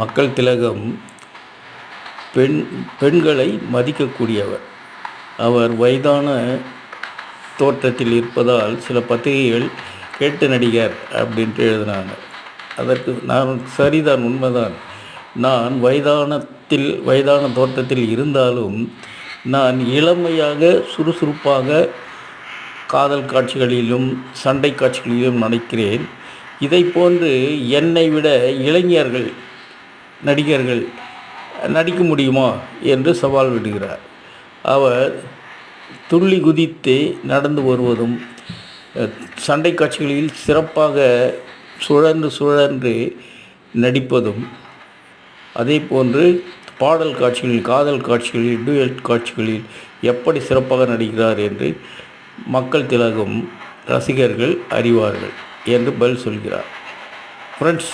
மக்கள் திலகம் பெண் பெண்களை மதிக்கக்கூடியவர். அவர் வயதான தோற்றத்தில் இருப்பதால் சில பத்திரிகைகள் கேட்டு நடிகர் அப்படின்ட்டு எழுதினாங்க. அதற்கு நான் சரிதான் உண்மைதான். நான் வயதானத்தில் வயதான தோற்றத்தில் இருந்தாலும் நான் இளமையாக சுறுசுறுப்பாக காதல் காட்சிகளிலும் சண்டை காட்சிகளிலும் நடிக்கிறேன். இதை போன்று என்னை விட இளைஞர்கள் நடிகர்கள் நடிக்க முடியுமா என்று சவால் விடுகிறார். அவர் துள்ளி குதித்து நடந்து வருவதும் சண்டை காட்சிகளில் சிறப்பாக சுழன்று சுழன்று நடிப்பதும் அதே போன்று பாடல் காட்சிகளில் காதல் காட்சிகளில் டூயட் காட்சிகளில் எப்படி சிறப்பாக நடிக்கிறார் என்று மக்கள் திலகம் ரசிகர்கள் அறிவார்கள் என்று பதில் சொல்கிறார். ஃப்ரெண்ட்ஸ்